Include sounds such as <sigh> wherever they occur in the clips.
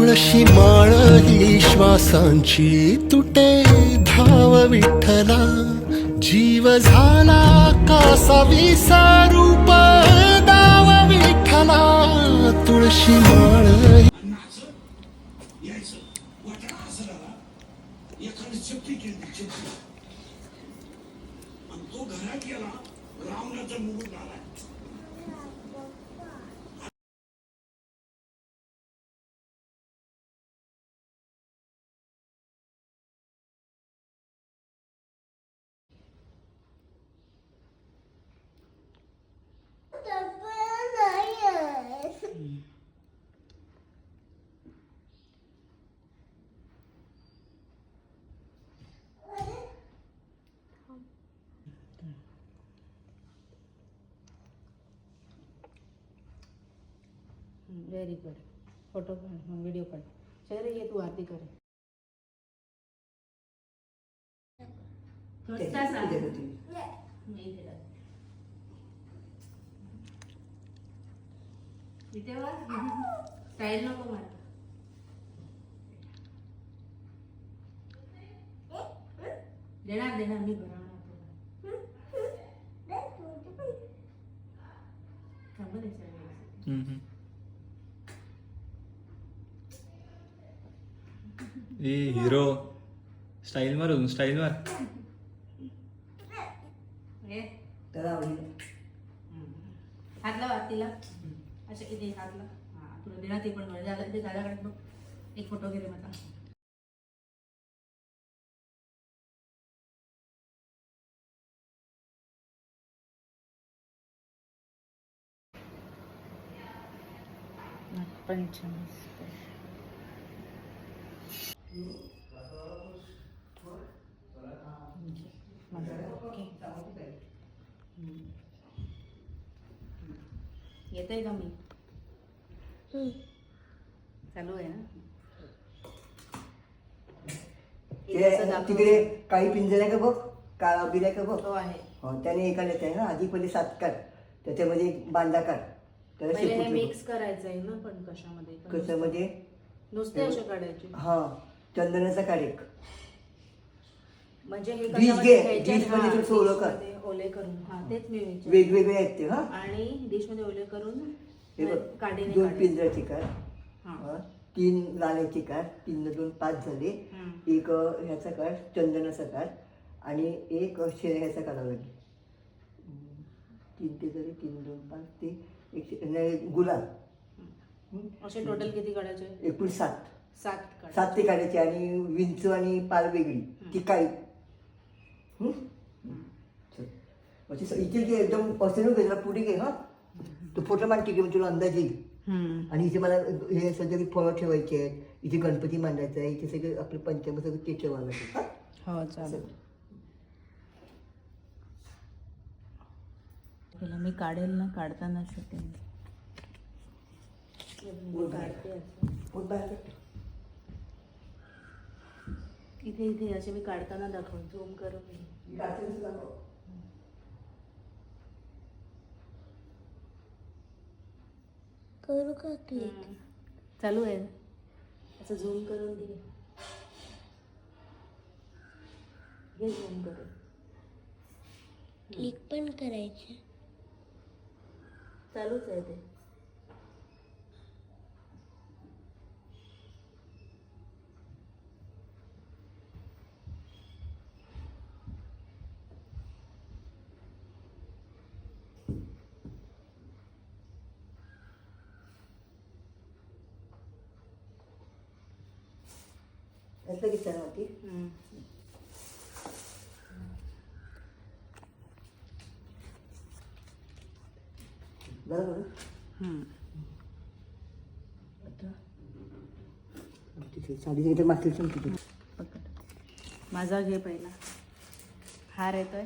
तुळशी माळ ही श्वासांची तुटे धाव विठ्ठला. जीव झाला कासा विसारूप दाव विठ्ठला. तुळशी माळ तो घरात गेला रावणाचा मुकुट आला. व्हेरी गुड फोटो काढ व्हिडिओ काढ. शैले ये तू आरती कर. स्टाईल नको मला देणार देणार मी तुला. थांब ना याच्यावर. ए हिरो स्टाईल मार अजून स्टाईल मार. हे त्याला आवडली हात लाव आरतीला अच्छा इथे हात लाव हा तुला देणार ते पण. झालं. ते दादाकडे बघ. एक फोटो घे रे माझा येतंय का मी? चालू आहे ना? हे. तिकडे काही पिंजऱ्या का बघ? काळा बिऱ्या का बघ? तो आहे. हो त्याने एका येते ना आधी पहिले सात काढ. त्याच्यामध्ये बांधा काढ. त्याला हे मिक्स करायचं आहे ना पण कशामध्ये? म्हणजे नुसते असे काढायचे. हा. चंदनाचा काढ एक म्हणजे हे कशामध्ये हा, थोडंसं ओलं कर. करून हा तेच मी विचार वेगवेगळे आहेत ते हा आणि डिशमध्ये ओले करून हे बघ काढीने दोन काढायचे. पिंजऱ्याची काढ हा. हा. तीन लाल्याची काढ तीन न दोन पाच झाले हम्म. एक अ, ह्याचा काढ चंदनाचा काढ आणि एक शेऱ्याचा काढावा लागेल हम्म. तीन ते झाले तीन दोन पाच ते एक शे- नाही, गुलाब हम्म. असे टोटल किती काढायचे एकूण सात सात सात ते काढायचे आणि विंच आणि पाल वेगळी. ती काळी? चल. म्हणजे इथे जे एकदम असं नको त्याला पुढे घे हा. तो फोटो मान ठीक आहे म्हणजे तुला अंदाज येईल. आणि इथे मला हे सगळे फळं ठेवायचे आहेत. इथे गणपती मांडायचा आहे. इथे सगळे आपले पंचांग सगळं ते ठेवावं लागेल. हा? चालेल. पहिला मी काढेल ना काढताना शकेल काढते असं. पोट बाहेर काढ. इथे इथे असे मी काढताना दाखव झूम करून ही दाखव. करू का हम्म. चालू आहे. असं झूम करून दे घे झूम करून. क्लिक पण करायचं. चालूच आहे ते. चणावरती? हम्म. बरोबर मागतील माझा घे पहिला. हार येतोय.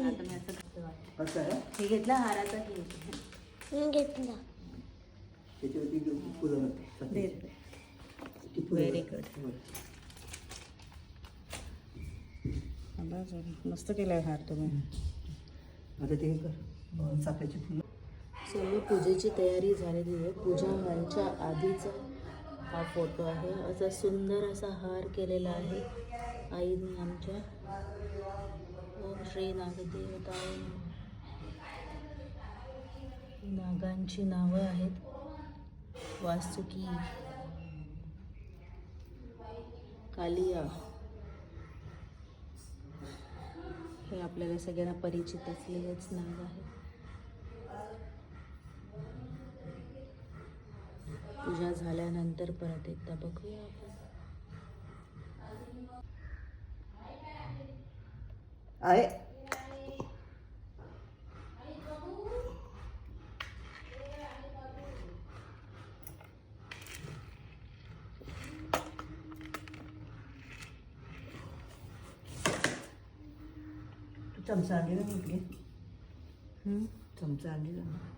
आता मी असं हे घेतला हाराचा घेतला. होते. good. बरं. मस्त केलाय हार तुम्ही आता ते हे कर चाफ्याची फुलं सर्व पूजेची तयारी झालेली आहे पूजा व्हायच्या आधीचा हा फोटो आहे असा सुंदर असा हार केलेला आहे आईने आमच्या ओम श्री नागदेवताय नमः. नागांची नावं आहेत वासुकी कालिया. हे आपल्याला सगळ्यांना परिचित असलेलेच नाव आहे. पूजा झाल्यानंतर परत एकदा बघूया आपण. आहे तू चमचा आणलेला म्हटले हम्म? चमचा आणलेला ना किती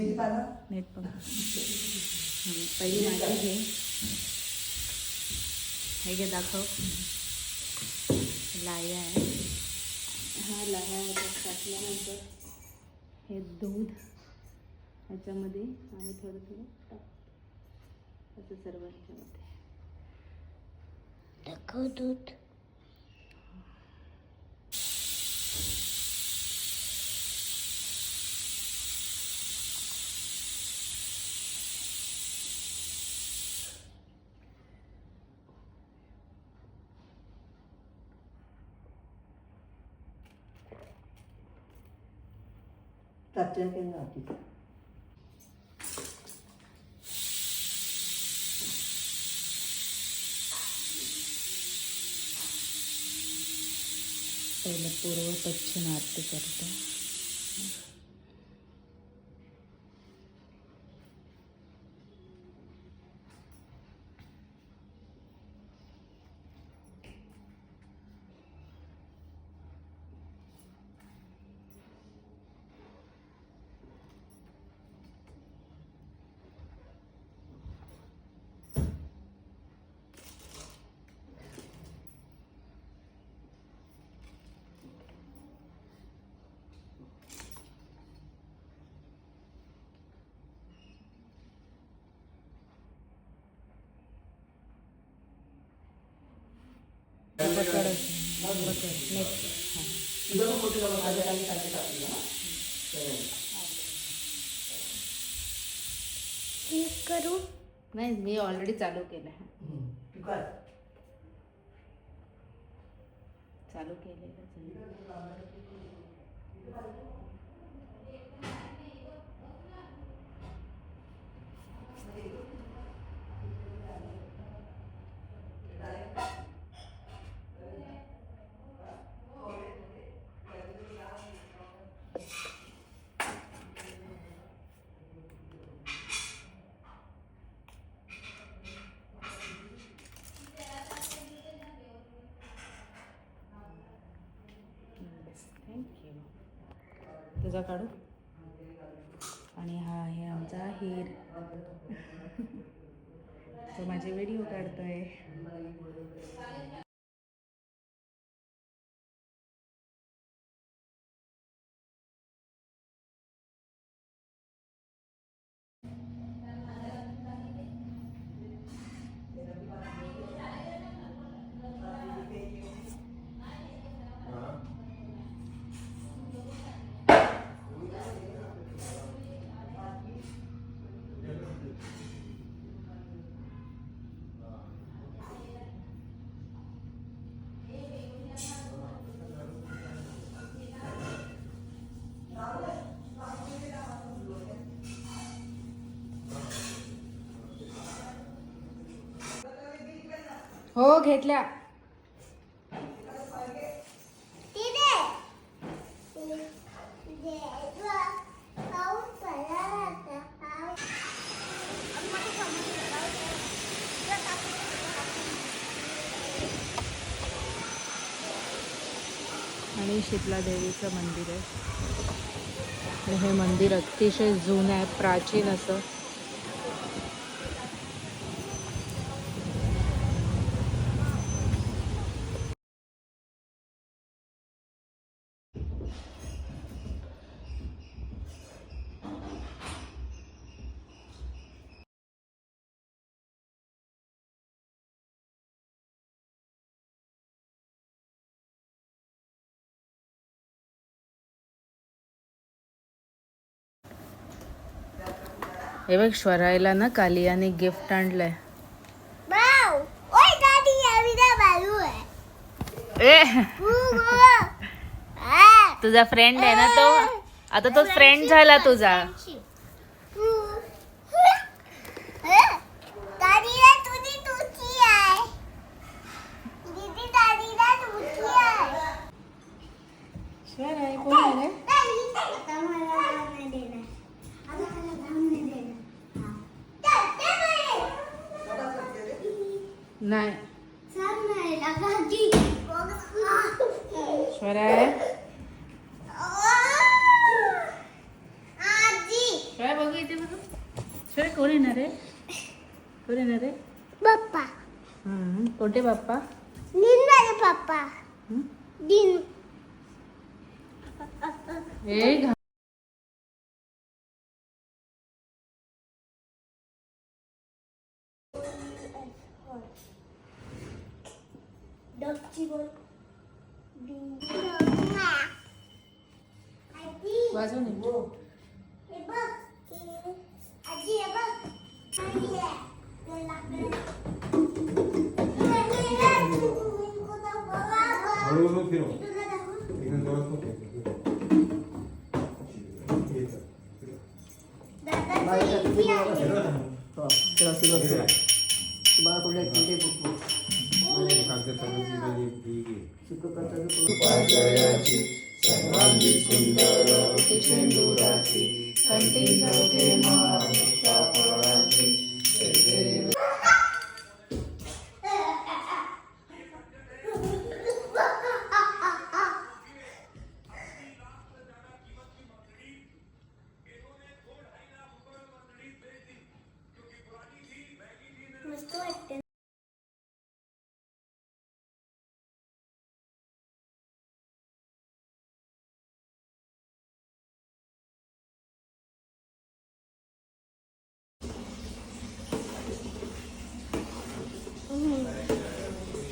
नीट हं, पहिली माझी घे. हे घे दाखव. लाया आहे. हा लाया ह्याच्यात टाकल्यानंतर हे दूध ह्याच्यामध्ये आणि थोडं थोडं टाक. असं सर्व ह्याच्यामध्ये दाखव दूध. टाकल्या केलं ना तिथे पहिलं पूर्व पश्चिम आरती करतो क्लिक करू नाही मी ऑलरेडी चालू केलं आहे तू काय चालू केलेलं तुझा काढू. आणि हा आहे आमचा हिर. तो माझे व्हिडिओ काढतोय. हो घेतल्या. आणि शीतला देवीचं मंदिर आहे. हे मंदिर अतिशय जुनं आहे प्राचीन असं. हे बघ स्वरायला ना कालियाने गिफ्ट आणलंय. ए! तुझा फ्रेंड आहे ना तो? आता तो फ्रेंड झाला तुझा. कोण आहे रे? आता मला जाऊन नाही देणार आता मला जाऊन नाही देणार हा. दे, दे, दे. नाही सांग नाही लागा दी. स्वराय आजी स्वराय बघू इथे बघू स्वराय कोण येणार आहे कोण येणार आहे पप्पा हम्म, कोणते बाप्पा दिन माझे पप्पा हं? दिन ए घा डॉगची बोल वाजवून ये. हे हे. हळूहळू फिरव तुला दाखवू? एकदम जोरात नको फिरव. ती तुम्ही आहे.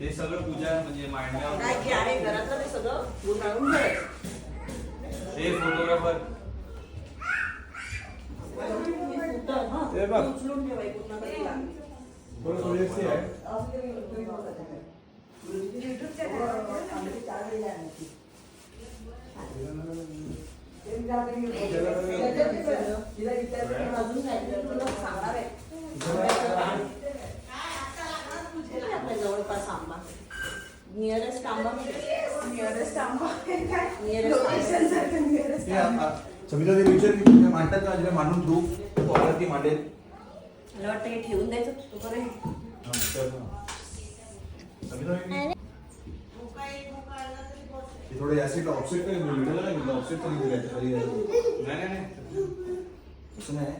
ते सगळं पूजा म्हणजे मांडण्यावर काय जे आहे घरातलं ते सगळं गुंडाळून ठेवायचं. ते फोटोग्राफर ते बघ उचलून ठेवायचं पूर्ण कधी लागेल. थोडं सोयीस्कर आहे तिला विचारलं, अजून सांगितलं, तुला सांगणार आहे. आपल्या जवळपास आंबा नियरेस्ट आंबा नियरेस्ट आंबा नियरेस्ट ते आ- आ- सविता देवी विचार की मांडतात ना जेव्हा मांडून तू तू आला ती मांडेल. मला वाटतं हे ठेवून द्यायचं तू बरं हा, तर हा. सविता देवी ते थोडं काय व्हिडिओला काय म्हटलं ऑफसेट कधी दिलं खाली नाही नाही नाही तसं नाही.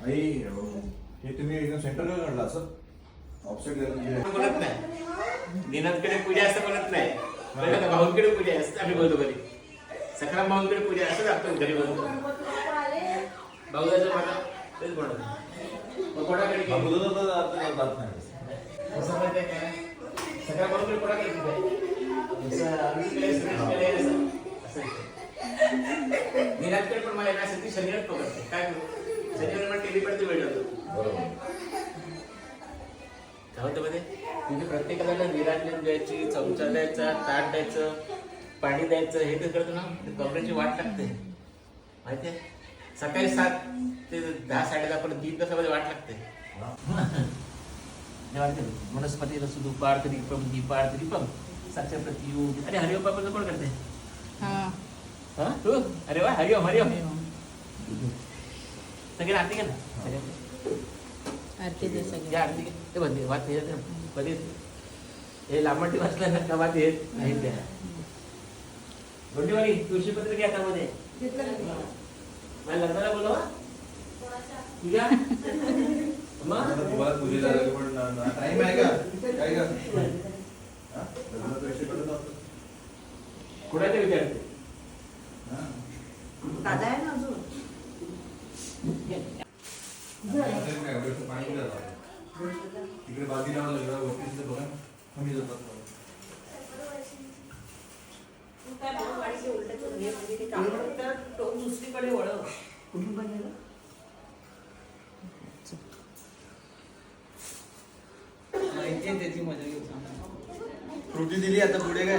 नाही अं, हे तुम्ही एकदम सेंटर का काढला असं. ऑफसेट बोलत नाही. दिनांकडे पूजा असं बोलत नाही? भाऊंकडे पूजा आहे असं आम्ही बोलतो घरी सकाराम भाऊंकडे पूजा असंच आपण घरी बोलतो. भाऊजाचं मला तेच मग कोणाकडे? असं का? सकाराम भाऊंकडे कोणाकडे दिनांकडे पण मला काय ती शनिवार पकडते. काय करू? मला टीव्ही पडते वेळ जातो. बरोबर. काय होतं मध्ये म्हणजे प्रत्येकाला निरांजन द्यायची चमचा द्यायचा ताट द्यायचं पाणी द्यायचं हे ते करतो ना ते कमरेची वाट लागते. माहितीये सकाळी सात ते दहा साडे दहा पर्यंत तीन तासामध्ये वाट लागते. वनस्पती रसू दुपार दीपम दीपार दीपम सत्य प्रतियोग अरे हरिओम बाबाचं कोण करते हा. हा? तू? अरे वा हरिओम हरिओम. सगळे आरती ना सगळे? आरती दे सगळे. आरती घे. ते बंदे वाच हे हे लांबटी वाचलं ना का वाच येत नाही त्या. गोंडीवाली तुळशी पत्र घ्या त्यामध्ये. मला लग्नाला बोलवा. तुझ्या? <laughs> मग? तुम्हाला पूजेला पण टाइम आहे का? काय का? कुणाच्या विचारते हा. दादा आहे ना अजून? तिकडे बाजी लावलं जरा वरती बघा कमी जातात दुसरीकडे वळव कुठून पण गेलं फ्रुटी दिली आता पुढे काय?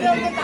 Yeah.